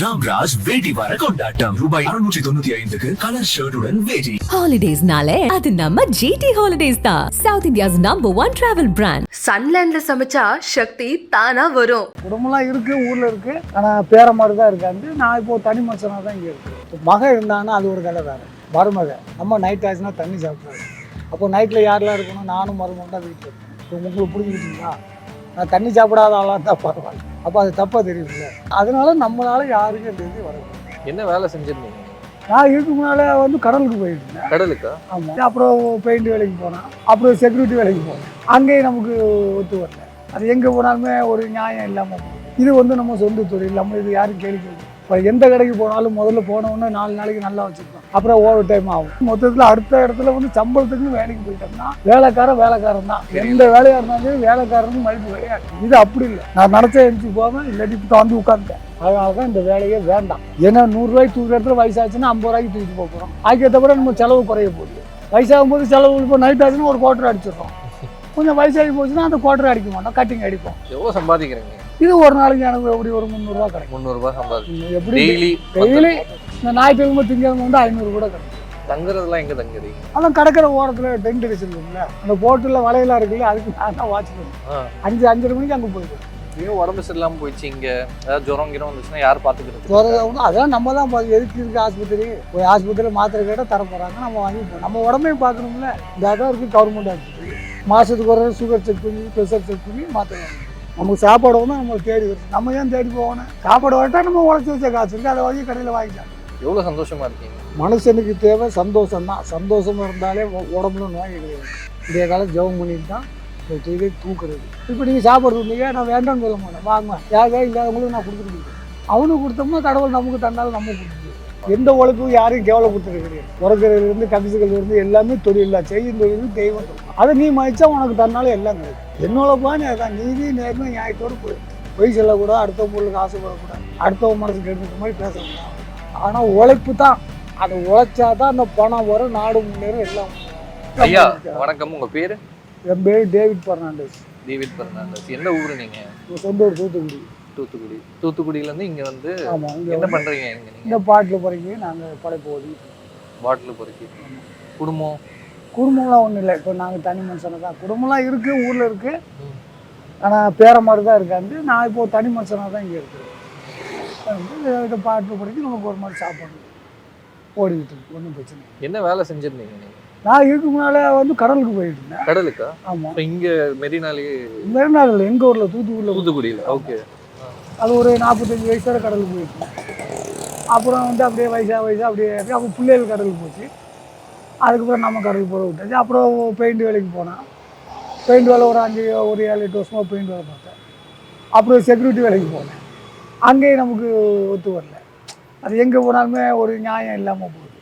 ராம்ராஜ் வேட்டி வார கொண்டாட்டம். ரூபாய் அறுநூற்றி தொண்ணூத்தி ஐந்துக்கு கலர் ஷர்ட்டுடன் வேட்டி. ஹாலிடேஸ்னாலே அது நம்ம ஜிடி ஹாலிடேஸ் தான். South India's number one travel brand சன்லேண்ட்ல சமைச்சா சக்தி தானா வரும். குடும்பம்லாம் இருக்குது ஊரில் இருக்குது ஆனால் பேர மாதிரி தான் இருக்காங்க நான் இப்போ தனி மனுஷனாக தான் இங்கே இருக்கு மகன் இருந்தாங்கன்னா அது ஒரு கதை வேறு. மருமக நம்ம நைட் ஆச்சுன்னா தண்ணி சாப்பிடுவாரு அப்போ நைட்டில் யாரெல்லாம் இருக்கணும்? நானும் மருமகன் தான் வீட்டில் இப்போ உங்களுக்கு புரிஞ்சுக்கிட்டீங்களா? நான் தண்ணி சாப்பிடாத ஆளாக தான் பரவாயில்ல. அப்போ அது தப்பாக தெரியுதுல்ல அதனால நம்மளால யாருக்கும் இந்த இது வரக்கூடாது என்ன வேலை செஞ்சிருந்தீங்க? நான் இதுக்கு முன்னால் வந்து கடலுக்கு போயிட்டு இருந்தேன் கடலுக்கா? ஆமாம் அப்புறம் பெயிண்ட் வேலைக்கு போனேன். அப்புறம் செக்யூரிட்டி வேலைக்கு போனேன். அங்கேயும் நமக்கு ஒத்து வரல. அது எங்கே போனாலுமே ஒரு நியாயம் இல்லாமல். இது வந்து நம்ம சொந்த தொழில். நம்ம இது யாரும் கேள்வி இப்போ எந்த கடைக்கு போனாலும் முதல்ல போனோன்னே நாலு நாளைக்கு நல்லா வச்சுருக்கோம் அப்புறம் ஓவர் டைம் ஆகும். மொத்தத்தில் அடுத்த இடத்துல வந்து சம்பளத்துக்கு வேலைக்கு போயிட்டோம்னா வேலைக்காரன் வேலைக்காரன் தான். எந்த வேலையாக இருந்தாலும் வேலைக்காரனுக்கு மதிப்பு கிடையாது. இது அப்படி இல்லை. நான் நடத்த எழுந்து போவேன் இல்லாட்டி இப்போ வந்து உட்காந்துட்டேன் அதனால தான் இந்த வேலையே வேண்டாம். ஏன்னா நூறுரூவாய்க்கு தூக்கிற இடத்துல வயசாச்சுன்னா ஐம்பது ரூபாய்க்கு தூக்கிட்டு போக போகிறோம் அதுக்கேற்ற கூட நம்ம செலவு குறைய போகுது. வயசாகும் போது செலவு இப்போ நைட் ஆச்சுன்னா ஒரு குவார்டர் அடிச்சிடுறோம். கொஞ்சம் வயசாகி போச்சுன்னா அந்த குவார்டர் அடிக்க மாட்டோம் கட்டிங் அடிப்போம். எவ்வளோ சம்பாதிக்கிறீங்க? இது ஒரு நாளைக்கு எனக்கு எப்படி ஒரு முந்நூறுரூவா கிடைக்கும். முந்நூறு ரூபாய் சம்பாதிக்கிறீங்க எப்படி டெய்லி டெய்லி இந்த ஞாயிற்றுக்கிழமை திங்கக்கிழமை வந்து ஐநூறு கூட கிடைக்கும். தங்குறதுலாம் எங்க தங்குறீங்க அதான் கடற்கரை ஓரத்தில் டென்ட் அடிச்சிருக்கோம்ல அந்த போட்டில் வலையெல்லாம் இருக்குல்ல அதுக்கு நான் தான் வாட்ச் பண்ணுவேன். அஞ்சு அஞ்சரை மணிக்கு அங்கே போயிடுவேன். ஏன் உடம்பு சரியில்லாம போயிடுச்சு இங்க? ஏதாவது ஜுரம் கிரம் வந்துச்சுன்னா யார் பாத்துக்கிறது ஜுரம் அதெல்லாம் நம்ம தான் பார்த்து எதுக்கு இருக்கு ஆஸ்பத்திரி? போய் ஆஸ்பத்திரியில் மாத்திரை கேட்டால் தர போகிறாங்க நம்ம வாங்கிப்போம் நம்ம உடம்பையும் பார்க்கணும்ல. இந்த தான் இருக்குது கவர்மெண்ட் ஆஸ்பத்திரி மாதத்துக்கு ஒரு சுகர் செக் பண்ணி ப்ரெஷர் செக் பண்ணி மாத்திரை வாங்கணும் நமக்கு சாப்பாடு வந்து நம்ம தேடி வருது நம்ம ஏன் தேடி போகணும்? சாப்பாடு வரட்டா நம்ம உழைச்சி வச்ச காசு இருக்குது அதை வாங்கி கடையில் வாங்கிக்கலாம். எவ்வளவு சந்தோஷமா இருக்கீங்க? மனுஷனுக்கு தேவை சந்தோஷம் தான். சந்தோஷமா இருந்தாலே உடம்புல நோய் கிடையாது இன்றைய காலம் ஜெபம் பண்ணிட்டு தான் இந்த செய்தியை தூக்குறது. இப்போ நீங்கள் சாப்பாடு கொடுத்தீங்க நான் வேண்டாம்னு சொல்ல மாட்டேன். வாங்க. யாருக்கா இல்லாதவங்களுக்கு நான் கொடுத்துருக்கேன் அவனுக்கு கொடுத்தோம்னா கடவுள் நமக்கு தந்தாலும் நம்ம கொடுத்துருக்கோம் எந்த உழைப்பும் யாரையும் கேவலப்படுத்துறது கிடையாது உறக்கிறதுலேருந்து கபிசுகள்லேருந்து எல்லாமே தொழில் செய்யும் தொழில் தெய்வம். அதை நீ மதிச்சா உனக்கு தன்னாலும் எல்லாம் கிடைக்கும். என்னோட பாணி அதான். நீதி நேர்மை நியாயத்தோடு போய் பொய் சொல்லக்கூடாது அடுத்த பொருளுக்கு ஆசைப்படக்கூடாது அடுத்தவங்க மனசுக்கு எடுத்துக்கிற மாதிரி பேசக்கூடாது. ஆனால் உழைப்பு தான். அதை உழைச்சா தான் அந்த பணம் வரும் நாடு முன்னேறும் எல்லாம். ஐயா வணக்கம். உங்க பேரு? என் பேர் டேவிட் பெர்னாண்டஸ். டேவிட் பெர்னாண்டஸ். எந்த ஊரு நீங்க? என் சொந்த ஊர் தூத்துக்குடி. தூத்துக்குடி. தூத்துக்குடியில இருந்து இங்க வந்து என்ன நீங்க? இந்த பாட்டில் பிறகு நாங்கள் படைப்பு ஓடிட்டு பாட்டில் பொறுக்கி. குடும்பம்? குடும்பம்லாம் ஒன்றும் இல்லை. இப்போ நாங்கள் தனி மனுஷனை தான். குடும்பம்லாம் இருக்குது ஊரில் இருக்குது. ஆனால் பேர மாதிரி தான் இருக்காங்க நான் இப்போ தனி மனுஷனாக தான் இங்கே இருக்கிறேன். வந்து இந்த பாட்டில் பிறகு நமக்கு ஒரு மாதிரி சாப்பாடு ஓடிக்கிட்டு இருக்கு. ஒன்றும் பிரச்சனை. என்ன வேலை செஞ்சிருந்தீங்க நீங்க? நான் இதுக்கு முன்னால் வந்து கடலுக்கு போயிட்டு இருந்தேன். கடலுக்கா? ஆமாம் இப்ப இங்க மெரினாலேயே மெரினாவில் எங்கள் ஊரில்? தூத்துக்குடியில். தூத்துக்குடியில. ஓகே. அது ஒரு நாற்பத்தஞ்சு வயசு வரை கடலுக்கு போயிடுச்சு. அப்புறம் வந்து அப்படியே வயசாக வயசாக அப்படியே அப்புறம் அப்போ பிள்ளைகள் கடலுக்கு போச்சு. அதுக்கப்புறம் நம்ம கடலுக்கு போக விட்டாச்சு அப்புறம் பெயிண்ட் வேலைக்கு போனேன். பெயிண்ட் வேலை ஒரு அஞ்சு ஒரு ஏழு எட்டு வருஷமாக பெயிண்ட் வேலை பார்த்தேன். அப்புறம் செக்யூரிட்டி வேலைக்கு போனேன். அங்கேயும் நமக்கு ஒத்து வரல. அது எங்கே போனாலுமே ஒரு நியாயம் இல்லாமல் போகுது.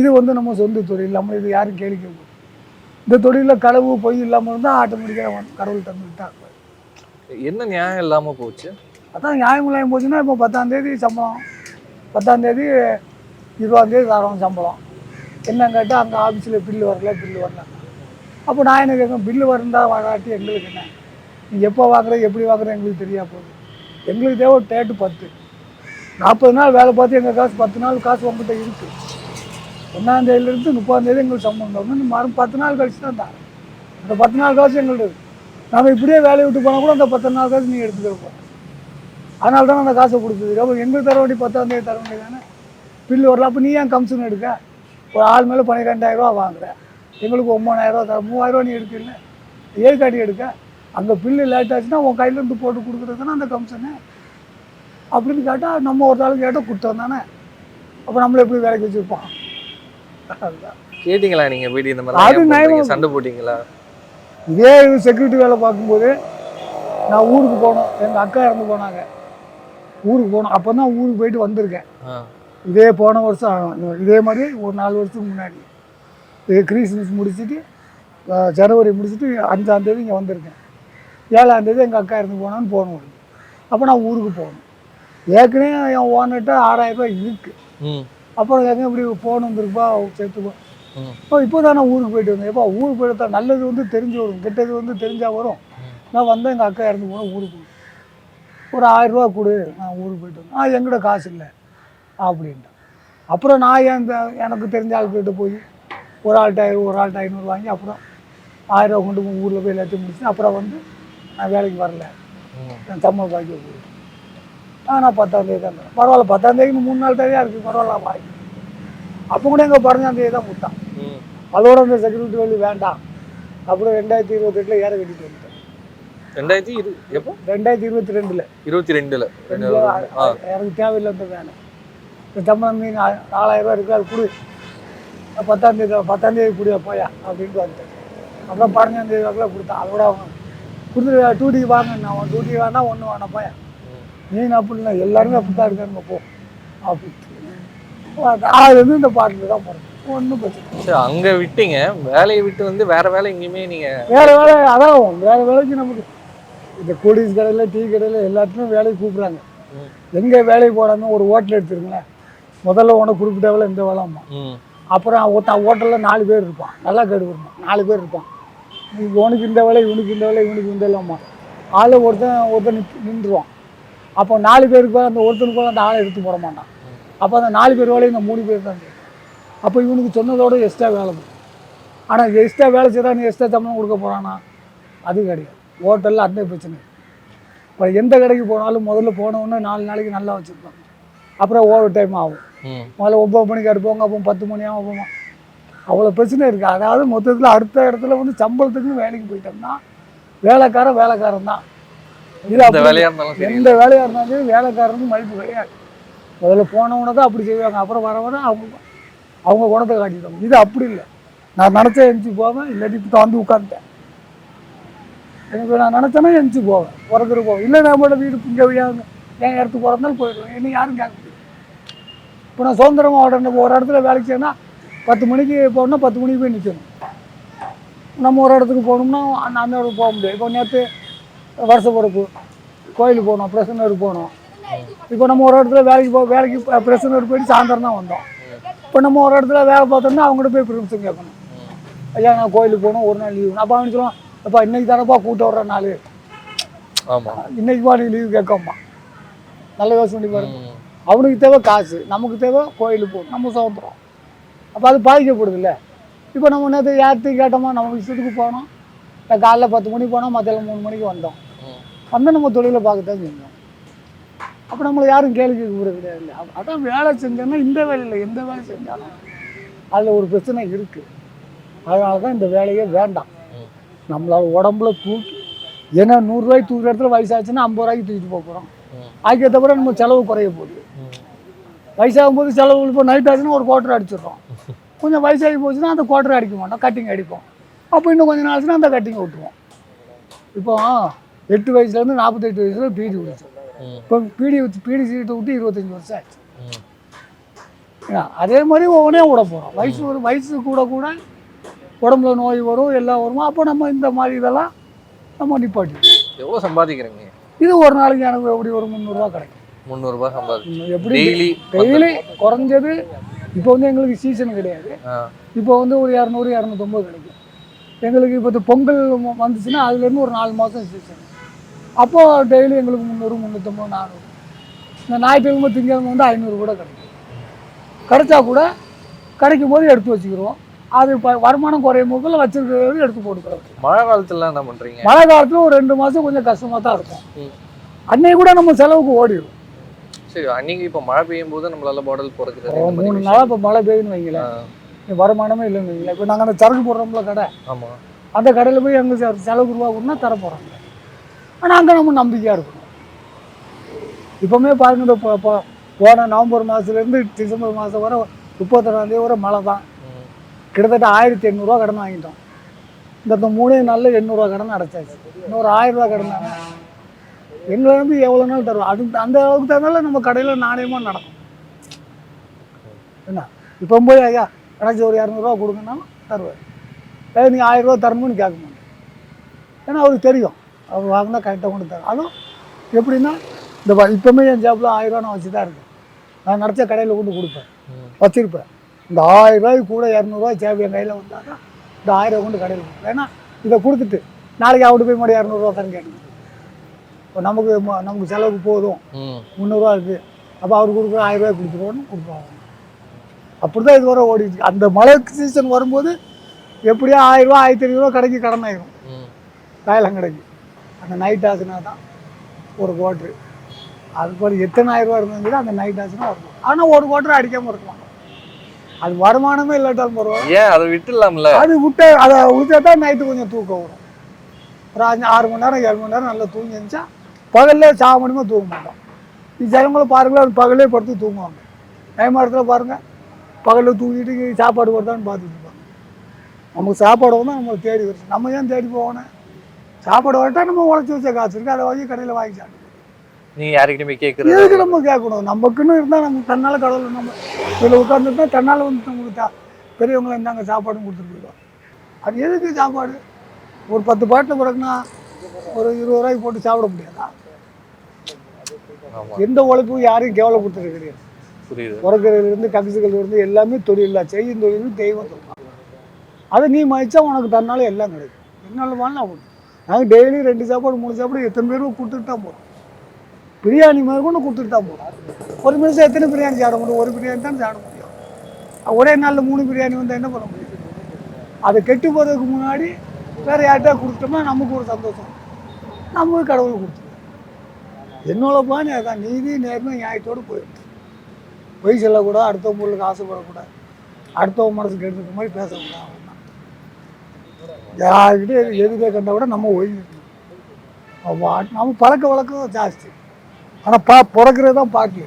இது வந்து நம்ம சொந்த தொழில். நம்ம இது யாரும் கேளிக்க கேட்க இந்த தொழிலில் களவு பொய் இல்லாமல் இருந்தால் ஆட்டோமேட்டிக்காக கடவுள் தந்துட்டு என்ன நியாயம் இல்லாமல் போச்சு? அதான் நியாயமில்லாமல் போச்சுன்னா இப்போ பத்தாந்தேதி சம்பளம் பத்தாந்தேதி இருபதாந்தேதி தரோம் சம்பளம். என்னன்னு கேட்டால் அங்கே ஆஃபீஸில் பில்லு வரல பில்லு வரல. அப்போ நான் என்ன கேட்குறேன் பில்லு வரந்தா வராட்டி எங்களுக்கு என்ன? நீங்கள் எப்போ வாங்குற எப்படி வாங்குற எங்களுக்கு தெரியா போகுது எங்களுக்கு தேவை டேட்டு பத்து. நாற்பது நாள் வேலை பார்த்து எங்கள் காசு பத்து நாள் காசு உங்கள்கிட்ட இருக்குது ஒன்றாந்தேதியிலேருந்து முப்பதாந்தேதி எங்களுக்கு சம்பளம் தரணும் மறு பத்து நாள் கழிச்சு தான் தரேன். அந்த பத்து நாள் காசு எங்கள்கிட்ட நம்ம இப்படியே வேலையை விட்டு போனால் கூட அந்த பத்து நாள் காசு நீங்கள் எடுத்துகிட்டு போகிறோம் அதனால தான் அந்த காசை கொடுத்தது. அப்போ எங்களுக்கு தர வேண்டிய பத்தாம் தேதி தர வேண்டியது தானே பில்லு வரல. அப்போ நீ ஏன் கமிஷன் எடுக்க? ஒரு ஆள் மேலே பன்னிரெண்டாயிரரூவா வாங்குற. எங்களுக்கு ஒம்பதாயிரரூவா தர மூவாயிரரூவா நீ எடுக்கல. ஏழு காட்டி எடுக்க. அங்கே பில்லு லேட் ஆச்சுன்னா உன் கையிலேருந்து போட்டு கொடுக்குறது தானே அந்த கமிஷனு அப்படின்னு கேட்டால் நம்ம ஒரு ஆளுக்கு கேட்டால் கொடுத்தோம் தானே? அப்போ நம்மளை எப்படி வேலைக்கு வச்சுருப்போம் அதுதான். கேட்டீங்களா நீங்க வீடு இந்த அது மாதிரி நியாயமா- சண்டை போட்டீங்களா? இது செக்யூரிட்டி வேலை பார்க்கும்போது நான் ஊருக்கு போனோம். எங்கள் அக்கா இறந்து போனாங்க. ஊருக்கு போனோம் அப்போ தான் ஊருக்கு போயிட்டு வந்திருக்கேன். இதே போன வருஷம் இதே மாதிரி ஒரு நாலு வருஷத்துக்கு முன்னாடி. இது கிறிஸ்மஸ் முடிச்சுட்டு ஜனவரி முடிச்சுட்டு அஞ்சாந்தேதி இங்கே வந்திருக்கேன். ஏழாந்தேதி எங்கள் அக்கா இறந்து போனான்னு போகணும். அப்போ நான் ஊருக்கு போகணும். ஏற்கனவே என் ஓனர்கிட்ட இருக்குது ம். அப்புறம் எங்கே இப்படி ஃபோன் வந்துருப்பா சேர்த்துப்பா. இப்போ இப்போ தான் நான் ஊருக்கு போயிட்டு வந்தேன். எப்போ ஊருக்கு போயிட்டு நல்லது வந்து தெரிஞ்சு வரும் கெட்டது வந்து தெரிஞ்சால் வரும். நான் வந்தேன் எங்கள் அக்கா இறந்து போனேன் ஊருக்கு. ஒரு ஆயிரரூவா கொடு நான் ஊருக்கு போயிட்டு வந்தேன் ஆ எங்கிட்ட காசு இல்லை அப்படின்ட்டு. அப்புறம் நான் இந்த- எனக்கு தெரிஞ்ச ஆள்கிட்ட போய் ஒரு ஆள்கிட்ட ஒரு ஆள்கிட்ட ஐநூறு வாங்கி அப்புறம் ஆயிரரூவா கொண்டு போய் ஊரில் போய் எல்லாத்தையும் முடிச்சு அப்புறம் வந்து நான் வேலைக்கு வரல. என் சம்பளம் பாக்கி போயிட்டு ஆ நான் பத்தாம் தேதி தான். பரவாயில்ல பத்தாம் தேதிக்கு மூணு நாள் தேதியாக இருக்குது பரவாயில்ல வாங்கி அப்போ கூட எங்கள் பதினஞ்சாம் தேதி தான் கொடுத்தான். அதோட அந்த செக்யூரிட்டி வேலி வேண்டாம். அப்புறம் ரெண்டாயிரத்தி இருபத்தெட்டில் ஏற கட்டிட்டு வந்துட்டேன் ரெண்டாயிரத்தி இரு எப்போ? ரெண்டாயிரத்தி இருபத்தி ரெண்டில். இருபத்தி ரெண்டுல. எனக்கு தேவையில்லை அந்த வேலை. சம்பளம் நீ நாலாயிரம் ரூபா இருக்கு அது கொடு. நான் பத்தாம் தேதி பத்தாம் தேதி குடியா போயா அப்படின்ட்டு வந்துட்டேன். அப்புறம் பதினஞ்சாம் தேதி வரைக்கும் கொடுத்தான். அதோட அவங்க கொடுத்து டூட்டிக்கு வாங்க நான். டூட்டிக்கு வேணா ஒன்று வேணாம் போயா நீ அப்படி இல்லை? எல்லாருமே அப்படி தான் இருக்காங்க போ. அப்படின்ட்டு. அது வந்து இந்த பாட்டில் தான் போகிறேன் ஒன்றும் பிரச்சனை. சரி அங்க விட்டீங்க. வேலையை விட்டு வந்து வேற வேலை எங்கேயுமே நீங்க வேற வேலை அதான் வேற வேலைக்கு நமக்கு இந்த கூலிஸ் கடையில் டீ கடையில் எல்லாத்துலேயும் வேலைக்கு கூப்பிட்றாங்க. எங்கே வேலைக்கு போடாம ஒரு ஹோட்டல் எடுத்துருங்களேன் முதல்ல உனக்கு குறிப்பிட்ட வேலை இந்த வேலைம்மா அப்புறம் ஒருத்தன் ஹோட்டலில் நாலு பேர் இருப்பான் நல்லா கேடு வருமா நாலு பேர் இருப்பான் உனக்கு இந்த வேலை இவனுக்கு இந்த வேலை இவனுக்கு இந்த வேலைம்மா ஆள் ஒருத்தன் ஒருத்தன் நின்றுவான். அப்போ நாலு பேருக்கு அந்த ஒருத்தனுக்கு கூட அந்த ஆளை எடுத்து போட மாட்டான். அப்போ அந்த நாலு பேர் வேலையும் இந்த மூணு பேர் தான். அப்போ இவனுக்கு சொன்னதோட எக்ஸ்ட்ரா வேலை ஆனால் எக்ஸ்ட்ரா வேலை நீ எக்ஸ்ட்ரா சம்பளம் கொடுக்க போகிறானா அது கிடையாது. ஹோட்டலில் அந்த பிரச்சனை. இப்போ எந்த கடைக்கு போனாலும் முதல்ல போனவுடனே நாலு நாளைக்கு நல்லா வச்சுருப்பாங்க. அப்புறம் ஓவர் டைம் ஆகும். முதல்ல ஒம்பது மணிக்கு அடிப்போங்க அப்போ பத்து மணி ஆகும் அப்போ அவ்வளோ பிரச்சனை இருக்குது அதாவது மொத்தத்தில் அடுத்த இடத்துல வந்து சம்பளத்துக்கு வேலைக்கு போயிட்டோம்னா வேலைக்காரன் வேலைக்காரன் தான். இது எந்த வேலையாக இருந்தாலும் சரி. வேலைக்காரனுக்கு மதிப்பு கிடையாது. முதல்ல போனவனை தான் அப்படி செய்வாங்க. அப்புறம் வர வர அவங்க அவங்க குணத்தை காட்டிடுவாங்க இது அப்படி இல்லை. நான் நினச்சா எந்திச்சு போவேன் இல்லாட்டி வந்து உட்காந்துட்டேன் எனக்கு நான் நினச்சேன்னா எந்திச்சு போவேன். பிறகுற போவேன். இல்லை நான் வீடு இங்கே என் இடத்துக்கு பிறந்தாலும் போயிடுவேன். என்ன யாரும் கேட்க முடியும் இப்போ நான் சுதந்திரமாக உடனே ஒரு இடத்துல வேலைக்கு செய்யணும்னா பத்து மணிக்கு போகணும்னா பத்து மணிக்கு போய் நிற்கணும் நம்ம ஒரு இடத்துக்கு போகணும்னா அந்த அந்த இடத்துக்கு போக முடியாது. இப்போ நேற்று வருஷ பிறப்பு. கோயிலுக்கு போகணும் பிரசன்னருக்கு போகணும் இப்போ நம்ம ஒரு இடத்துல வேலைக்கு போ வேலைக்கு பிரசன்னருக்கு போயிட்டு சாயந்தரம் தான் வந்தோம். இப்போ நம்ம ஒரு இடத்துல வேலை பார்த்தோம்னா அவங்ககிட்ட போய் பெர்மிஷன் கேட்கணும். ஐயா நான் கோயிலுக்கு போகணும் ஒரு நாள் லீவு அப்போ அவன் சொல்லுவான் அப்பா இன்னைக்கு தானப்பா கூட்டம் வர்ற நாள்? ஆமா. இன்னைக்கு பா நீ லீவு கேட்கம்மா. நல்ல யோசனை பண்ணி பாருங்க. அவனுக்கு தேவை காசு நமக்கு தேவை கோயிலுக்கு போகணும் நம்ம சுதந்திரம். அப்போ அது பாதிக்கப்படுது இல்லை இப்போ நம்ம நேற்று யார்கிட்டையும் கேட்டோமா நம்ம இஷ்டத்துக்கு போனோம். இல்லை காலைல பத்து மணிக்கு போனோம் மத்தியானம் மூணு மணிக்கு வந்தோம். வந்து நம்ம தொழிலை பார்க்கத்தான் செஞ்சோம் அப்போ நம்மளை யாரும் கேள்வி கேட்க கூட கிடையாது. இல்லை அதான் வேலை செஞ்சோன்னா இந்த வேலையில் எந்த வேலை செஞ்சாலும் அதில் ஒரு பிரச்சனை இருக்குது அதனால தான் இந்த வேலையே வேண்டாம். நம்மளால் உடம்புல தூக்கி ஏன்னா நூறுரூவாய்க்கு தூக்குற இடத்துல வயசாச்சுன்னா ஐம்பது ரூபாய்க்கு தூக்கிட்டு போக போகிறோம் அதுக்கேற்ற பிறகு நம்ம செலவு குறைய போகுது. வயசாகும் போது செலவு இப்போ நைட் ஆச்சுன்னா ஒரு குவார்டர் அடிச்சிடுறோம். கொஞ்சம் வயசாகி போச்சுன்னா அந்த குவார்டர் அடிக்க மாட்டோம் கட்டிங் அடிப்போம். அப்போ இன்னும் கொஞ்சம் நாள் ஆச்சுன்னா அந்த கட்டிங் விட்டுருவோம் இப்போ எட்டு வயசுலேருந்து நாற்பத்தெட்டு வயசில் பீடி விடுச்சு இப்போ பீடி பீடி சீட்டை விட்டு இருபத்தஞ்சி வருஷம் ஆச்சு. ஏன்னா, அதே மாதிரி ஒவ்வொன்றே விட போகிறோம் வயசு ஒரு வயசு கூட கூட உடம்புல நோய் வரும் எல்லாம் வரும்? அப்போ நம்ம இந்த மாதிரி இதெல்லாம் நம்ம நிப்பாட்டி. எவ்வளவு சம்பாதிக்கிறீங்க? இது ஒரு நாளைக்கு எனக்கு எப்படி ஒரு முந்நூறுரூவா கிடைக்கும். முந்நூறு ரூபாய் சம்பாதி எப்படி டெய்லி டெய்லி குறைஞ்சது இப்போ வந்து எங்களுக்கு சீசன் கிடையாது. இப்போ வந்து ஒரு இரநூறு இரநூத்தொம்பது கிடைக்கும். எங்களுக்கு இப்போ பொங்கல் வந்துச்சுன்னா அதுலேருந்து ஒரு நாலு மாதம் சீசன் அப்போது டெய்லி எங்களுக்கு முந்நூறு முந்நூற்றம்பது நானூறு. இந்த ஞாயிற்றுக்கிழமை திங்கக்கிழமை வந்து ஐநூறு கூட கிடைக்கும். கிடைச்சா கூட கிடைக்கும் போது எடுத்து வச்சுக்கிறோம். அது இப்போ வருமானம் குறையும் போதில் வச்சிருக்கிறது எடுத்து போட்டுக்கிறோம் மழை காலத்துல என்ன பண்றீங்க? மழை காலத்தில் ஒரு ரெண்டு மாதம் கொஞ்சம் கஷ்டமாக தான் இருக்கும். அன்னைக்கு கூட நம்ம செலவுக்கு ஓடிடும் சரி அன்னைக்கு இப்ப மழை பெய்யும் போது நம்மளால பாடல் போறதுக்கு மூணு நாளாக இப்போ மழை பெய்யுன்னு வைங்களேன். வருமானமே இல்லைன்னு வைங்களேன். இப்போ நாங்கள் அந்த சரக்கு போடுறோம்ல கடை. ஆமா. அந்த கடையில் போய் எங்கள் செலவுக்கு ரூபா கொடுனா தர போகிறாங்க ஆனால் அங்கே நம்ம நம்பிக்கையாக இருக்கணும். இப்போவுமே பாருங்க போன நவம்பர் மாதத்துலேருந்து டிசம்பர் மாதம் வரை முப்பத்தொன்னாந்தேதி வரை மழை தான். கிட்டத்தட்ட ஆயிரத்தி எண்ணூறுரூவா கடன் வாங்கிட்டோம். இந்த இந்த மூணே நாளில் எண்ணூறுரூவா கடன் அடைச்சாச்சு. இன்னொரு ஆயிரரூவா கடன் தானே எங்களை வந்து எவ்வளோ நாள் தருவோம் அது அந்த அளவுக்கு தகுந்தால நம்ம கடையில் நாணயமாக நடக்கும். என்ன? இப்போ போய் ஐயா எனக்கு ஒரு இரநூறுவா கொடுங்கனாலும் தருவார் ஏ நீங்கள் ஆயிரம் ரூபா தரணும்னு கேட்க மாட்டேன். ஏன்னா அவருக்கு தெரியும். அவர் வாங்கினா கரெக்டாக கொண்டு தரும் அதுவும் எப்படின்னா இந்த வ- இப்போவுமே என் ஜாப்பில் ஆயிரரூவா நான் வச்சு தான் இருக்கேன் நான் நடத்த கடையில் கொண்டு கொடுப்பேன். வச்சுருப்பேன் வச்சிருப்பேன். இந்த ஆயிரம் ரூபாய்க்கு கூட இரநூறுவா சேவை என் கையில் வந்தால் தான் இந்த ஆயிரம் கொண்டு கடையில் கொடுப்பேன். ஏன்னா இதை கொடுத்துட்டு நாளைக்கு அவட்டு போய் மறுபடியும் இரநூறுவா தரேன் கேட்கணும். இப்போ நமக்கு நமக்கு செலவுக்கு போதும். முந்நூறுரூவா இருக்குது அப்போ அவர் கொடுக்குற ஆயிரம் ரூபாய் கொடுத்துருவோன்னு கொடுப்பாங்க அப்படி தான் இது வரை ஓடிட்டு இருக்கு. அந்த மழை சீசன் வரும்போது எப்படியோ ஆயிரம் ரூபா ஆயிரத்தி ஐநூறுரூவா கடைக்கு கடன் ஆயிரும். ம். காயலாம் கடைக்கு அந்த நைட் ஆச்சுனா தான் ஒரு கோட்ரு அது போல எத்தனை ரூபா இருந்தாலும் அந்த நைட் ஆச்சுன்னா வரணும் ஆனால் ஒரு கோட்டர் அடிக்காமல் இருக்கலாம். அது வருமானமே இல்லாட்டாலும் பரவாயில்ல. ஏன்? அதை விட்டுலாம்ல அது விட்டு அதை விட்டா தான் நைட்டு கொஞ்சம் தூக்கம் வரும். ஒரு அஞ்சு ஆறு மணி நேரம் ஏழு மணி நேரம் நல்லா தூங்கி இருந்துச்சா பகல்லே சாக முடியுமா தூங்க மாட்டோம் ஜனங்களும் பாருங்களேன் பகல்லே படுத்து தூங்குவாங்க. டைம் இடத்துல பாருங்கள் பகலில் தூங்கிட்டு சாப்பாடு வருதான்னு பார்த்துட்டு இருப்பாங்க. நமக்கு சாப்பாடு வந்து நம்ம தேடி வருது நம்ம ஏன் தேடி போகணும்? சாப்பாடு வரட்டா நம்ம உழைச்சி வச்ச காசு இருக்குது அதை வாங்கி கடையில் வாங்கி சாப்பிட்டு நீ யாருக்கிட்ட போய் கேட்கறது எதுக்கு நம்ம கேட்கணும்? நமக்குன்னு இருந்தால் நம்ம தன்னால் கடவுள் நம்ம இதில் உட்காந்துருந்தா தன்னால் வந்து நமக்கு தா பெரியவங்களை இருந்தாங்க சாப்பாடும் கொடுத்துட்டு போயிடுவோம் அது எதுக்கு சாப்பாடு? ஒரு பத்து பாட்டில் பிறகுனா ஒரு இருபது ரூபாய்க்கு போட்டு சாப்பிட முடியாதா? எந்த உழைப்பும் யாரையும் கேவலப்படுத்துறது கிடையாது. பிறக்கிறதுலேருந்து கவிசுகள் இருந்து எல்லாமே தொழில் செய்யும் தொழில் தெய்வம் தொழில் அதை நீ மதிச்சா உனக்கு தன்னால எல்லாம் கிடைக்கும். என்னால் வாழலாம். நாங்கள் டெய்லி ரெண்டு சாப்பாடு மூணு சாப்பாடு எத்தனை பேரும் கொடுத்துட்டு தான் போகிறோம் பிரியாணி மாதிரி கூட கொடுத்துட்டு தான் போகிறோம் ஒரு மனுஷன் எத்தனை பிரியாணி சாப்பிட முடியும்? ஒரு பிரியாணி தான் சாப்பிட முடியும். ஒரே நாளில் மூணு பிரியாணி வந்தால் என்ன பண்ண முடியும்? அதை கெட்டு போகிறதுக்கு முன்னாடி வேறு யார்கிட்ட கொடுத்தோம்னா நமக்கு ஒரு சந்தோஷம். நமக்கு கடவுள் கொடுத்துருவோம். என்னோட பாணி அதான் நீதி நேர்மை நியாயத்தோடு போயிடும் பொய் சொல்லக்கூடாது அடுத்தவங்க பொருளுக்கு ஆசைப்படக்கூடாது. அடுத்தவங்க மனசுக்கு எடுத்துக்க மாதிரி பேசக்கூடாது. அவ்வளவுதான். யார்கிட்ட எது கண்டா கூட நம்ம ஒழுங்கிக்கணும் நம்ம பழக்க வழக்கம் ஜாஸ்தி. ஆனால் பா பிறக்கிறது தான் பாட்டு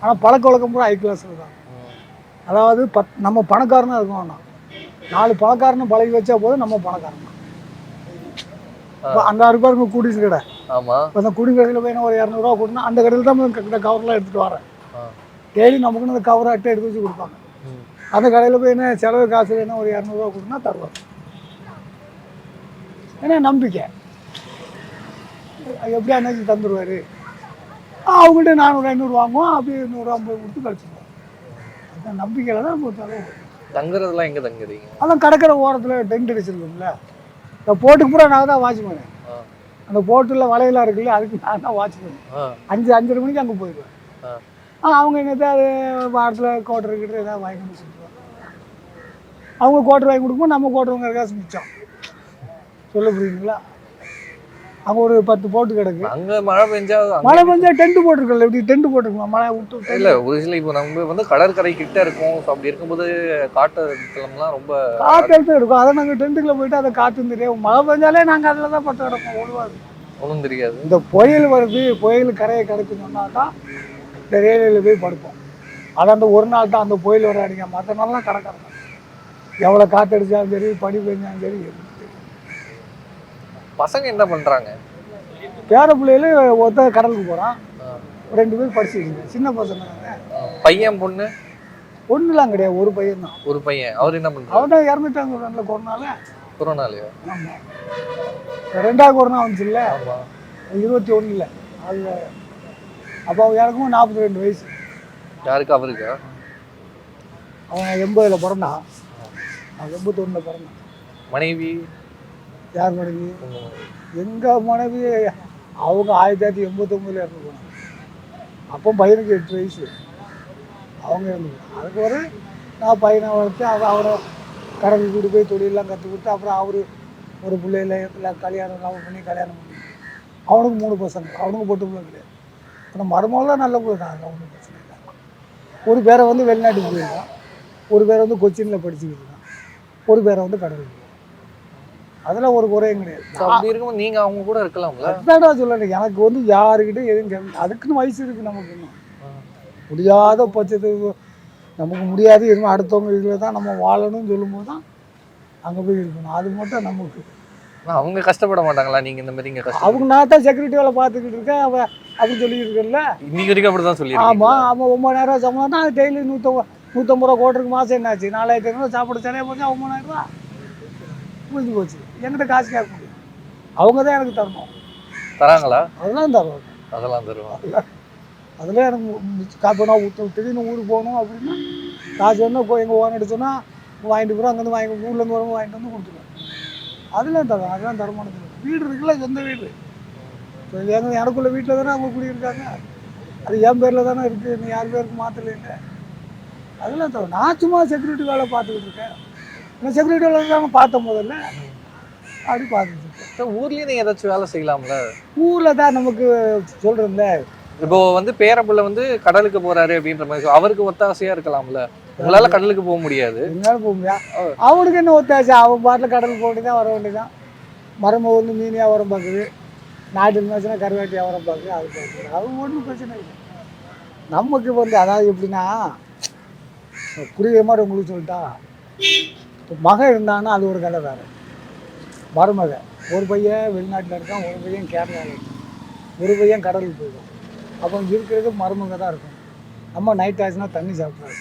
ஆனால் பழக்க வழக்கம் பூரா ஹை கிளாஸில் தான். அதாவது பத் நம்ம பணக்காரனாக இருக்கோம் வேணாம் நாலு பணக்காரனை பழகி வச்சா போதும் நம்ம பணக்காரன் இப்போ அந்த ஆறு பேருக்கு கூட்டிட்டு கடை இப்போ அந்த குடி கடையில் போய் ஒரு இரநூறுவா கொடுத்தா அந்த கடையில் தான் இந்த கவர்லாம் எடுத்துகிட்டு வரேன். டெய்லி நமக்குன்னு அந்த கவர் அட்டை எடுத்து வச்சு கொடுப்பாங்க. அந்த கடையில் போய் என்ன செலவு காசு வேணும் ஒரு இரநூறுவா கொடுத்தா தருவாங்க. ஏன்னா நம்பிக்கை? எப்படி அன்னைக்கு தந்துடுவார் அவங்கள்ட்ட நானூறு ஐநூறு வாங்குவோம் அப்படியே நூறு ஐம்பது கொடுத்து கழிச்சிடுவோம் அந்த நம்பிக்கையில் தான் இப்போ செலவு தங்குறதெல்லாம் எங்க தங்குறீங்க? அதான் கடற்கரை ஓரத்தில் டென்ட் அடிச்சிருக்கோம்ல இந்த போட்டுக்கு பூரா நான் தான் வாட்ச்மேனு ஆ. அந்த போட்டில் வலையெல்லாம் இருக்குல்ல அதுக்கு நான் தான் வாட்ச்மேன் ஆ. அஞ்சு அஞ்சரை மணிக்கு அங்கே போயிடுவேன். அவங்க என்னத்தை அது வாரத்தில் கோட்டர் கிட்ட ஏதாவது வாங்கி கொண்டு சொல்லுவாங்க. அவங்க கோட்டர் வாங்கி கொடுக்கும்போது நம்ம கோட்டர் வாங்குற காசு மிச்சம். சொல்ல புரியுதுங்களா? அங்கே ஒரு பத்து போட்டு கிடக்கு. அங்க மழை பெஞ்சா மழை பெஞ்சா டென்ட் போட்டிருக்கல இப்படி டென்ட் போட்டிருக்கலாம் மழை விட்டு இல்ல ஒரு சில இப்போ நம்ம வந்து கடற்கரை கிட்ட இருக்கோம். ஸோ அப்படி இருக்கும்போது காட்டு தளம்லாம் ரொம்ப காற்று இருக்கும். அதை நாங்கள் டென்ட்டுக்குள்ள போயிட்டு அதை காற்று தெரியும் மழை பெஞ்சாலே நாங்கள் அதில் தான் பட்டு கிடப்போம். ஒழுவாது. ஒன்றும் தெரியாது. இந்த புயல் வருது புயல் கரையை கிடக்குன்னு தான் இந்த ரயிலில் போய் படுப்போம். அது அந்த ஒரு நாள் தான் அந்த புயல் வர அடிக்க மற்ற நாள்லாம் கடற்கரை எவ்வளோ காற்றடிச்சாலும் சரி பனி பெஞ்சாலும் சரி. பசங்க என்ன பண்றாங்க? பேர பிள்ளைகள ஒருத்தன் கடலுக்கு போகிறான். ரெண்டு பேர் படிச்சுக்கிங்க சின்ன பசங்க. பையன் பொண்ணு? ஒன்றுலாம் கிடையாது ஒரு பையன் தான். ஒரு பையன். அவர் என்ன பண்றாரு? அவன் தான் இறந்துட்டாங்க நல்ல கொரோனால. கொரோனாலயா? ஆமாம் ரெண்டாவது கொரோனா வந்துச்சுல்ல? இருபத்தி ஒன்றில் அது அப்போ அவன் இறக்கும் நாற்பத்தி ரெண்டு வயசு. யாருக்கு? அவருக்கா? அவன் எண்பதில் பிறந்தான். அவன் எண்பத்தொன்னில் பிறந்தான். மனைவி? யார் மனைவி? எங்கள் மனைவி? அவங்க ஆயிரத்தி தொள்ளாயிரத்தி எண்பத்தொம்பதுல இறந்து போனாங்க அப்போ பையனுக்கு எட்டு வயசு. அவங்க இறந்து அதுக்கு ஒரு நான் பையனை வளர்த்து அவன் அவரை கடைக்கு கூட்டு போய் தொழிலெலாம் கற்றுக் கொடுத்து அப்புறம் அவர் ஒரு பிள்ளையில எல்லாம் கல்யாணம் லவ் பண்ணி கல்யாணம் பண்ணி. அவனுக்கு மூணு பசங்க. அவனுக்கு பொட்டு பிள்ளை கிடையாது. ஆனால் மருமகளாம் நல்ல பிள்ளை தான். ஒன்றும் பிரச்சனை இல்லை. ஒரு பேரை வந்து வெளிநாட்டுக்கு போயிருக்கான். ஒரு பேரை வந்து கொச்சினில் படிச்சுக்கிட்டு இருக்கான். ஒரு பேரை வந்து கடலுக்கு அதெல்லாம் ஒரு குறையும் கிடையாது. அப்படி இருக்கும்போது நீங்க அவங்க கூட இருக்கலாம்ல? அதான்டா சொல்றேன் எனக்கு வந்து யாருக்கிட்ட எதுவும் அதுக்குன்னு வயசு இருக்கு நமக்கு இன்னும். முடியாத பட்சத்துக்கு நமக்கு முடியாது இருந்தால் அடுத்தவங்க இதில் தான் நம்ம வாழணும்னு சொல்லும்போது தான் அங்கே போய் இருக்கணும். அது மட்டும் நமக்கு. அவங்க கஷ்டப்பட மாட்டாங்களா? நீங்க இந்த மாதிரி இங்க கஷ்டம் அவங்க நான் தான் செக்யூரிட்டி வேலை பார்த்துக்கிட்டு இருக்கேன். அவன் அப்படி சொல்லிட்டு இருக்கேன்ல இன்னைக்கு வரைக்கும் அப்படிதான் சொல்லி ஆமாம் ஆமாம் ஒம்பதாயிரம் சம்பளம் தான். அது டெய்லி நூற்றம்பது நூற்றம்பது ரூபா கோட்டருக்கு மாதம் என்னாச்சு? நாலாயிரத்தி ஐநூறுவா சாப்பாடு சரியாக போச்சு ஒம்பதாயிரம் ரூபா முடிஞ்சு போச்சு. என்கிட்ட காசு கேட்க முடியும். அவங்க தான் எனக்கு தரணும். தராங்களா? அதெல்லாம் தருவாங்க. அதெல்லாம் தருவாங்க. அதில் எனக்கு காப்பி நான் ஊற்ற திடீர்னு ஊருக்கு போகணும் அப்படின்னா காசு வேணும் இப்போ எங்கள் ஓனர் சொன்னால் வாங்கிட்டு போகிறோம் அங்கேருந்து வாங்கி ஊர்லேருந்து வரும்போது வாங்கிட்டு வந்து கொடுத்துருவேன் அதெல்லாம் தரும் அதெல்லாம் தரமானது வீடு இருக்குல்ல சொந்த வீடு. எங்க எனக்குள்ள வீட்டில் தானே அவங்க குடியிருக்காங்க. அது என் பேரில் தானே இருக்குது இன்னும் யார் பேருக்கு மாற்றலைங்க அதெல்லாம் தவிர நான் சும்மா செக்யூரிட்டி வேலை பார்த்துக்கிட்டு இருக்கேன். நான் செக்யூரிட்டி வேலை தானே பார்த்தேன் முதல்ல. அப்படி பார்த்துட்டு ஊர்லயே நீங்க ஏதாச்சும் வேலை செய்யலாம்ல? ஊரில் தான் நமக்கு சொல்கிறேன்ல இப்போ வந்து பேரப்புள்ள வந்து கடலுக்கு போறாரு அப்படின்ற மாதிரி அவருக்கு ஒத்தாசையா இருக்கலாம்ல? உங்களால கடலுக்கு போக முடியாது. எங்கேயாலும் போக முடியாது அவனுக்கு என்ன ஒத்தாச்சு அவன் பாட்டில் கடலுக்கு போக வேண்டியதான் வர வேண்டியதான் மரம வந்து மீன் வியாபாரம் பார்க்குது. நாட்டு இருந்துச்சுன்னா கருவாட்டி வியாபாரம் பார்க்குது. அது பார்க்குது. அது ஒன்றும் பிரச்சனை இல்லை. நமக்கு வந்து அதாவது எப்படின்னா புரியுற மாதிரி உங்களுக்கு சொல்லிட்டா மகன் இருந்தான்னா அது ஒரு கதை வேறு. மருமக. ஒரு பையன் வெளிநாட்டில் இருக்கான் ஒரு பையன் கேரளாவில் இருக்கான். ஒரு பையன் கடலுக்கு போயிடும் அப்போ இருக்கிறது மருமக தான் இருக்கும். நம்ம நைட் ஆச்சுன்னா தண்ணி சாப்பிட்றாரு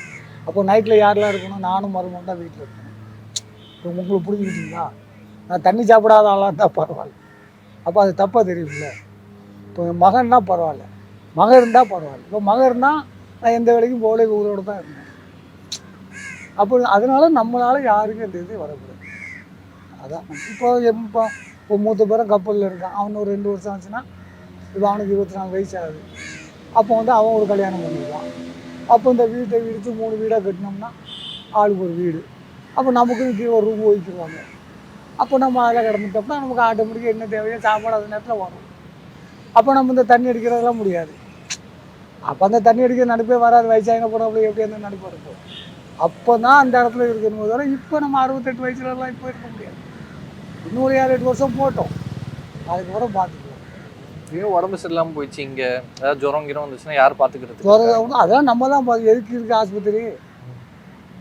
அப்போ நைட்டில் யாரெல்லாம் இருக்கணும்? நானும் மருமகன் தான் வீட்டில் இருக்கணும். இப்போ உங்களுக்கு புரிஞ்சுக்கிட்டீங்களா? நான் தண்ணி சாப்பிடாத ஆளாக இருந்தால் பரவாயில்ல. அப்போ அது தப்பாக தெரியும்ல இப்போ மகன்னா பரவாயில்ல. மகன் இருந்தால் பரவாயில்ல. இப்போ மகன் இருந்தால் நான் எந்த வேலைக்கும் போகல ஊரோடு தான் இருந்தேன். அப்போ அதனால நம்மளால் யாருக்கும் இந்த இது வரக்கூடாது அதான். இப்போ எம் இப்போ இப்போ மூத்த பேரும் கப்பலில் இருக்கான். அவன் ஒரு ரெண்டு வருஷம் ஆச்சுன்னா இப்போ அவனுக்கு இருபத்தி நாலு வயசு ஆகுது அப்போ வந்து அவன் ஒரு கல்யாணம் பண்ணிடுவான் அப்போ இந்த வீட்டை விடுத்து மூணு வீடாக கட்டினோம்னா ஆளுக்கு ஒரு வீடு. அப்போ நமக்கு கீழே ஒரு ரூம் ஒதுக்கிடுவாங்க. அப்போ நம்ம அதில் கிடந்துட்டோம்னா நமக்கு ஆட்டோமேட்டிக்காக என்ன தேவையோ சாப்பாடு அந்த நேரத்தில் வரும். அப்போ நம்ம இந்த தண்ணி அடிக்கிறதெல்லாம் முடியாது. அப்போ அந்த தண்ணி அடிக்கிற நடுப்பே வராது. வயசாகின போனப்போ எப்படி அந்த நடுப்பு இருக்கும்? அப்போ தான் அந்த இடத்துல இருக்கணும் போது இப்போ நம்ம அறுபத்தெட்டு வயசுலலாம் இப்போ இருக்க முடியாது. இன்னொரு ஏழு எட்டு வருஷம் போட்டோம். அதுக்கப்புறம் பார்த்துக்குவோம் ஏன் உடம்பு சரியில்லாம போயிடுச்சு இங்க? ஏதாவது ஜுரம் கிரம் வந்துச்சுன்னா யார் பாத்துக்கிறது ஜுரம் அதெல்லாம் நம்ம தான் பார்த்து எதுக்கு இருக்குது ஆஸ்பத்திரி?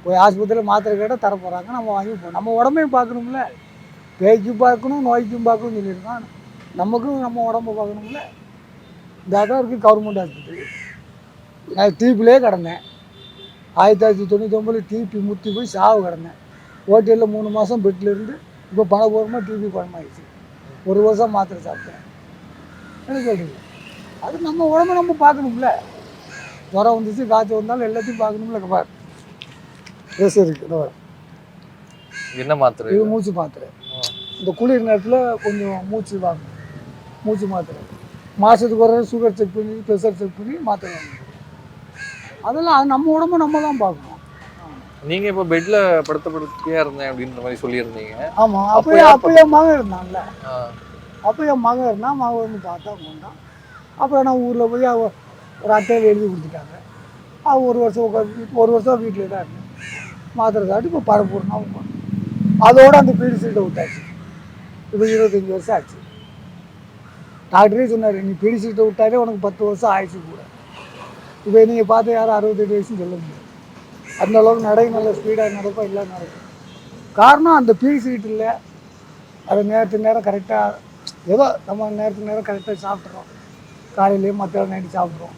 போய் ஆஸ்பத்திரியில் மாத்திரை கேட்டால் தர போகிறாங்க நம்ம வாங்கிப்போம் நம்ம உடம்பையும் பார்க்கணும்ல பேய்க்கும் பார்க்கணும் நோய்க்கும் பார்க்கணும்னு சொல்லியிருக்கான் நமக்கும் நம்ம உடம்ப பார்க்கணும்ல இந்த தான் இருக்குது கவர்மெண்ட் ஆஸ்பத்திரி. நான் டிபிலே கிடந்தேன். ஆயிரத்தி தொள்ளாயிரத்தி தொண்ணூத்தொம்பதில் டிபி முத்தி போய் சாவு கிடந்தேன். ஓட்டியில் மூணு மாதம் பெட்டில் இருந்து இப்போ பணபூர்வமாக டிபி குணமாயிடுச்சு. ஒரு வருஷம் மாத்திரை சாப்பிட்டேன். என்ன சொல்கிறீங்க அது நம்ம உடம்ப நம்ம பார்க்கணும்ல. ஜுரம் வந்துச்சு காய்ச்சல் வந்தாலும் எல்லாத்தையும் பார்க்கணும்ல பாரு. இந்த பாரு. என்ன மாத்திரை? இது மூச்சு மாத்திரை. இந்த குளிர் நேரத்தில் கொஞ்சம் மூச்சு வாங்கணும். மூச்சு மாத்திரை. மாதத்துக்கு ஒரு சுகர் செக் பண்ணி ப்ரெஷர் செக் பண்ணி மாத்திரை வாங்கணும். அதெல்லாம் அது நம்ம உடம்ப நம்ம தான் பார்க்கணும். நீங்க இப்போ பெட்ல படுத்த படுக்கையா இருந்தேன் அப்படின்ற மாதிரி சொல்லியிருந்தீங்க. ஆமாம் அப்போ அப்போ யார் அப்போ என் மகன் இருந்தான்ல. ஆ. அப்போ என் மகன் இருந்தான் மகன் வந்து பார்த்தா கொண்டான் அப்புறம் நான் ஊரில் போய் அவ ஒரு அட்டையில் எழுதி கொடுத்துட்டாங்க. அவன் ஒரு வருஷம் உட்காந்து ஒரு வருஷம் வீட்டில் தான் இருந்தேன். மாத்திரை சாப்பிட்டு இப்போ பரப்பூர்னா உட்காந்து அதோட அந்த பீடி சீட்டை விட்டாச்சு இப்போ இருபத்தஞ்சி வருஷம் ஆச்சு. டாக்டரே சொன்னார் நீ பீடி சீட்டை விட்டாலே உனக்கு பத்து வருஷம் ஆயிடுச்சு கூட. இப்போ நீங்கள் பார்த்து யாரும் அறுபத்தெட்டு வயசுன்னு சொல்ல முடியாது. அந்த அளவுக்கு நடை நல்ல ஸ்பீடாக நடப்பா எல்லாம் நடக்கும். காரணம் அந்த பீடி சீட் இல்லை. அது நேரத்துக்கு நேரம் கரெக்டாக ஏதோ நம்ம நேரத்துக்கு நேரம் கரெக்டாக சாப்பிட்றோம் காலையிலேயே மத்தியானம் நைட்டு சாப்பிட்றோம்.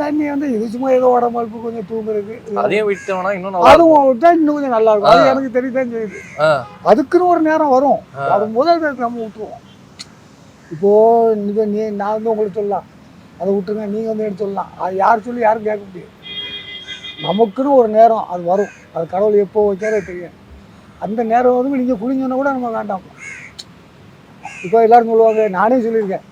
தண்ணி வந்து இது சும்மா ஏதோ உடம்பு கொஞ்சம் தூங்குறது அதையும் விட்டோம்னா இன்னும். அதுவும் விட்டா இன்னும் கொஞ்சம் நல்லா இருக்கும். அது எனக்கு தெரியதான் செய்யுது. அதுக்குன்னு ஒரு நேரம் வரும். அது முதல் நேரத்துக்கு நம்ம விட்டுருவோம் இப்போ நீங்கள் நீ நான் வந்து உங்களுக்கு சொல்லலாம். அதை விட்டுருங்க நீங்கள் வந்து எடுத்து சொல்லலாம். அது யார் சொல்லி யாரும் கேட்க முடியாது. நமக்குன்னு ஒரு நேரம் அது வரும். அது கடவுள் எப்போ வைக்காரோ தெரியும் அந்த நேரம் வந்து நீங்கள் குளிஞ்சோன்னா கூட நம்ம வேண்டாம். இப்போ எல்லோரும் சொல்லுவாங்க நானே சொல்லியிருக்கேன்.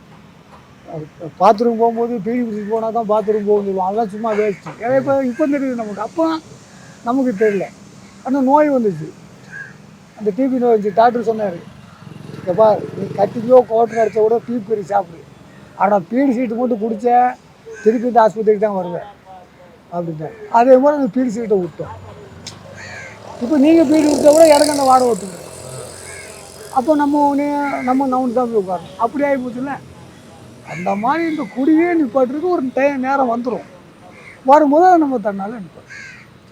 பாத்ரூம் போகும்போது பீடி பிடிச்சி போனால் தான் பாத்ரூம் போகும் சொல்லுவோம். அதெல்லாம் சும்மா வேஸ்ட்டு ஏன்னா இப்போ இப்போ தெரியுது நமக்கு. அப்போ நமக்கு தெரியல. ஆனால் நோய் வந்துச்சு. அந்த டிபி நோய் வந்துச்சு. டாக்டர் சொன்னார் எப்பா நீ கட்டிக்கோ கோட்டர் அடிச்ச கூட பீப் கறி சாப்பிடு. ஆனால் பீடி சீட்டு மட்டும் குடிச்ச திருப்பி இந்த ஆஸ்பத்திரிக்கு தான் வருவேன். அப்படின்ட்டார் அதே மாதிரி அந்த பீடி சீட்டை விட்டோம். இப்போ நீங்கள் பீடி கொடுத்தா கூட எனக்கு அந்த வாடகை ஒத்துங்க அப்போ நம்ம உடனே நம்ம நவுன் தான் போய் உட்காரணும். அப்படி ஆகி போச்சுல்ல அந்த மாதிரி இந்த குடியே நிப்பாட்டுறதுக்கு ஒரு டைம் நேரம் வந்துடும் வரும்போது நம்ம தன்னால நிப்பாட்டு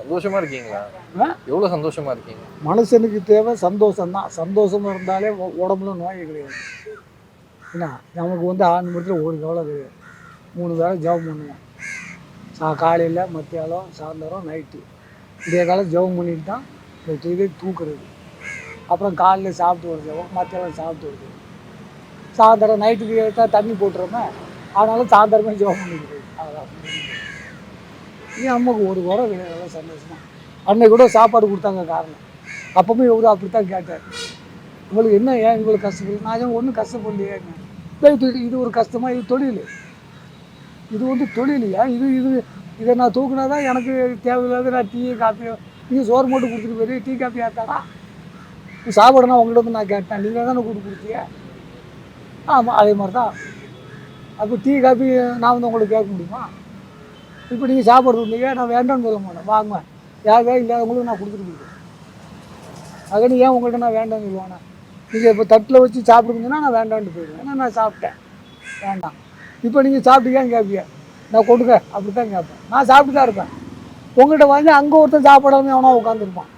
சந்தோஷமா இருக்கீங்களா? ஆ? எவ்வளவு சந்தோஷமா இருக்கீங்க? மனுஷனுக்கு தேவை சந்தோஷம் தான் சந்தோஷமாக இருந்தாலே உடம்புல நோய் கிடையாது. என்ன நமக்கு வந்து ஆண் மரத்தில் ஒரு கவலை கிடையாது. மூணு வேலை ஜெபம் பண்ணுவோம். சா காலையில் மத்தியானம் சாயந்தரம் நைட்டு இதே காலம் ஜெபம் பண்ணிட்டு தான் இந்த இதை தூக்குறது. அப்புறம் காலையில் சாப்பிட்டு ஒரு ஜெபம் மத்தியானம் சாப்பிட்டு ஒரு ஜெபம் சாயந்தரம் நைட்டுக்கு ஏற்றா தண்ணி போட்டுறோமே ஆனாலும் சாயந்தரமே ஜெபம் பண்ணிக்கிறது. அதான் அம்மாவுக்கு ஒரு குறை கிடையாது சந்தோஷமாக அன்னைக்கு கூட சாப்பாடு கொடுத்தாங்க காரணம். அப்பவுமே இவரும் அப்படித்தான் கேட்டார். உங்களுக்கு என்ன ஏன் இவ்வளோ கஷ்டப்படுது நான் ஏன் ஒன்றும் கஷ்டப்படலையேங்க இது இது ஒரு கஷ்டமாக இது தொழில். இது வந்து தொழிலையா இது இது இதை நான் தூக்குனா தான் எனக்கு தேவையில்லாத நான் டீ காப்பி நீங்கள் சோறு மட்டும் கொடுத்துட்டு போய் டீ காப்பி ஆத்தாடா நீ சாப்பிடணும் உங்கள்கிட்ட வந்து நான் கேட்டேன் நீங்கள் தானே கூட்டு கொடுத்தீங்க ஆமாம் அதே மாதிரி தான் அப்போ டீ காப்பி நான் வந்து உங்களுக்கு கேட்க முடியுமா? இப்போ நீங்கள் சாப்பிட்றது கொடுத்தீங்க நான் வேண்டாம்னு சொல்ல மாட்டேன். வாங்க யாருக்கா இல்லாதவங்களுக்கு நான் கொடுத்துட்டு போயிடுவேன். அதனு ஏன் உங்கள்கிட்ட நான் வேண்டாம்னு சொல்லுவானே? நீங்கள் இப்போ தட்டில் வச்சு சாப்பிடுங்கன்னா நான் வேண்டாம்னு போயிடுவேன். ஏன்னா நான் சாப்பிட்டேன். வேண்டாம். இப்போ நீங்கள் சாப்பிட்டீங்கன்னு கேட்பீங்க நான் கொடுங்க. அப்படி தான் கேட்பேன். நான் சாப்பிட்டு தான் இருப்பேன். உங்கள்கிட்ட வாங்கி அங்கே ஒருத்தன் சாப்பிடாம அவனாக உட்காந்துருப்பான்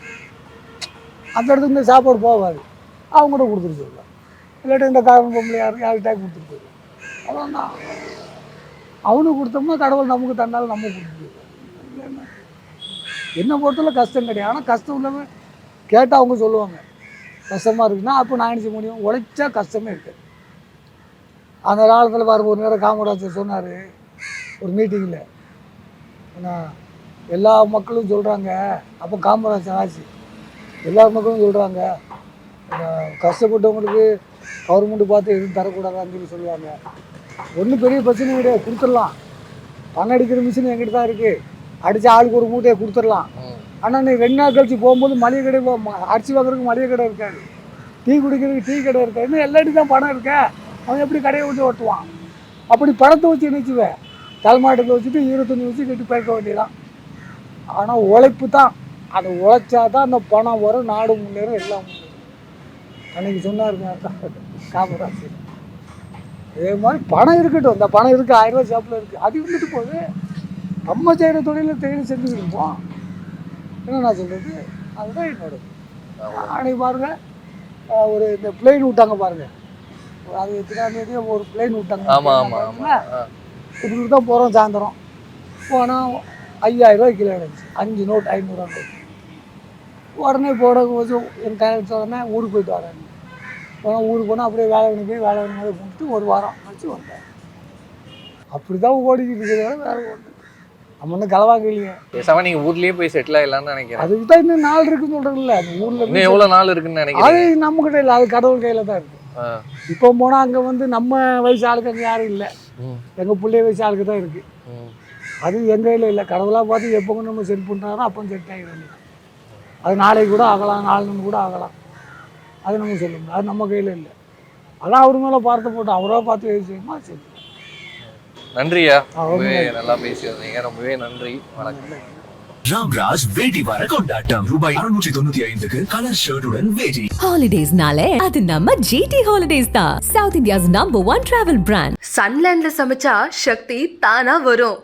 அந்த இடத்துக்கு இந்த சாப்பாடு போகாது. அவங்ககிட்ட கொடுத்துட்டு போயிடுவேன். இல்லாட்டி இந்த காரணம் பொம்பளை யார் யார்கிட்ட கொடுத்துட்டு போயிடுவேன். அவ்வளோதான் அவனுக்கு கொடுத்தோம்னா கடவுள் நமக்கு தன்னாலும் நம்ம கொடுத்துட்டு என்ன என்னை பொறுத்தவரை கஷ்டம் கிடையாது. ஆனால் கஷ்டம் இல்லாமல் கேட்டால் அவங்க சொல்லுவாங்க. கஷ்டமாக இருக்குன்னா அப்போ நான் என்ன செய்ய முடியும்? உழைச்சா கஷ்டமே இருக்குது அந்த காலத்தில் பாருங்க ஒரு நேரம் காமராஜர் சொன்னார் ஒரு மீட்டிங்கில் ஏன்னா எல்லா மக்களும் சொல்கிறாங்க அப்போ காமராஜர் ஆச்சு எல்லா மக்களும் சொல்கிறாங்க கஷ்டப்பட்டவங்களுக்கு கவர்மெண்ட் பார்த்து எதுவும் தரக்கூடாதான்னு சொல்லி சொல்லுவாங்க. ஒன்றும் பெரிய பிரச்சனை கிடையாது கொடுத்துடலாம். பணம் அடிக்கிற மிஷின் எங்கிட்ட தான் இருக்குது அடித்த ஆளுக்கு ஒரு மூட்டையை கொடுத்துடலாம். ஆனால் நீ ரெண்டு நாள் கழிச்சு போகும்போது மளிகை கடை போ- அரிசி வாங்குறதுக்கு மளிகை கடை இருக்காது. டீ குடிக்கிறதுக்கு டீ கடை இருக்காது. இன்னும் எல்லாட்டி தான் பணம் இருக்க. அவன் எப்படி கடையை விட்டு ஓட்டுவான்? அப்படி பணத்தை வச்சு நினச்சிவேன் தலைமாட்டத்தை வச்சுட்டு ஈரத்துணி வச்சு கட்டி பயிர்க்க வேண்டியதான் ஆனால் உழைப்பு தான். அதை உழைச்சா தான் அந்த பணம் வரும் நாடு முன்னேறும் எல்லாம் முன்னேறும். அன்னைக்கு சொன்னாருங்க காமராஜர். இதே மாதிரி பணம் இருக்கட்டும். இந்த பணம் இருக்குது ஆயிரம் ரூபாய் ஷாப்பில் இருக்குது அது இருந்துட்டு போகுது. நம்ம செய்கிற தொழிலில் தொழில் செஞ்சுக்கிட்டு இருப்போம் என்ன நான் சொல்கிறது அதுதான் என்னோட அன்னைக்கு பாருங்க. அஹ் ஒரு இந்த பிளெயின் விட்டாங்க பாருங்க. அது எத்தனாம் தேதி? ஒரு பிளெயின் விட்டாங்க. இப்படி தான் போகிறோம் சாயந்தரம். போனால் ஐயாயிரம் ரூபாய் கிலோ இருந்துச்சு அஞ்சு நோட் ஐநூறுரூவா நோட் உடனே போட கொஞ்சம் என் கையில் உடனே ஊருக்கு போயிட்டு வரேன் போனால் ஊருக்கு போனால் அப்படியே வேலை போய் வேலை வேணும் முடிச்சுட்டு ஒரு வாரம் கழிச்சு வந்தேன் அப்படி தான் ஓடிக்கிட்டு இருக்கிறத. வேற ஒன்று நம்ம ஒன்றும் களவாங்க இல்லையே பேசாம நீங்க ஊர்லயே போய் செட்டில் ஆயிடலாம்னு நினைக்கிறேன். அதுக்கு தான் இன்னும் நாள் இருக்குன்னு சொல்கிறேன்ல அந்த ஊரில் இன்னும் எவ்வளவு நாள் இருக்குன்னு அது நினைக்கிறேன் நம்ம கிட்ட இல்லை அது கடவுள் கையில் தான் இருக்குது ஆ. இப்போ போனால் அங்கே வந்து நம்ம வயசு ஆளுக்கு அங்கே யாரும் இல்லை. எங்கள் பிள்ளை வயசு ஆளுக்கு தான் இருக்குது ம். அது எங்கள் கையில் இல்லை. கடவுளாக பார்த்து எப்போ நம்ம செட் பண்ணுறாரோ அப்போ செட் ஆகிட வேண்டியது அது நாளைக்கு கூட ஆகலாம் நாளைக்கு கூட ஆகலாம். அது நம்ம சொல்ல முடியும். அது நம்ம கையில் இல்லை. அதான் அவர் மேலே பார்த்து போட்டு அவராக பார்த்து செய்யுமா சரி. நன்றியா? ரொம்பவே நல்லா பேசி வந்தீங்க ரொம்பவே நன்றி. வணக்கம். ராம்ராஜ் வேட்டி வார கொண்டாட்டம். ரூபாய் அறுநூற்றி தொண்ணூத்தி ஐந்துக்கு கலர் ஷர்ட்டுடன் வேட்டி. ஹாலிடேஸ்னாலே அது நம்ம ஜிடி ஹாலிடேஸ் தான். South India's number one travel brand சன்லேண்ட்ல சமைச்சா சக்தி தானா வரும்.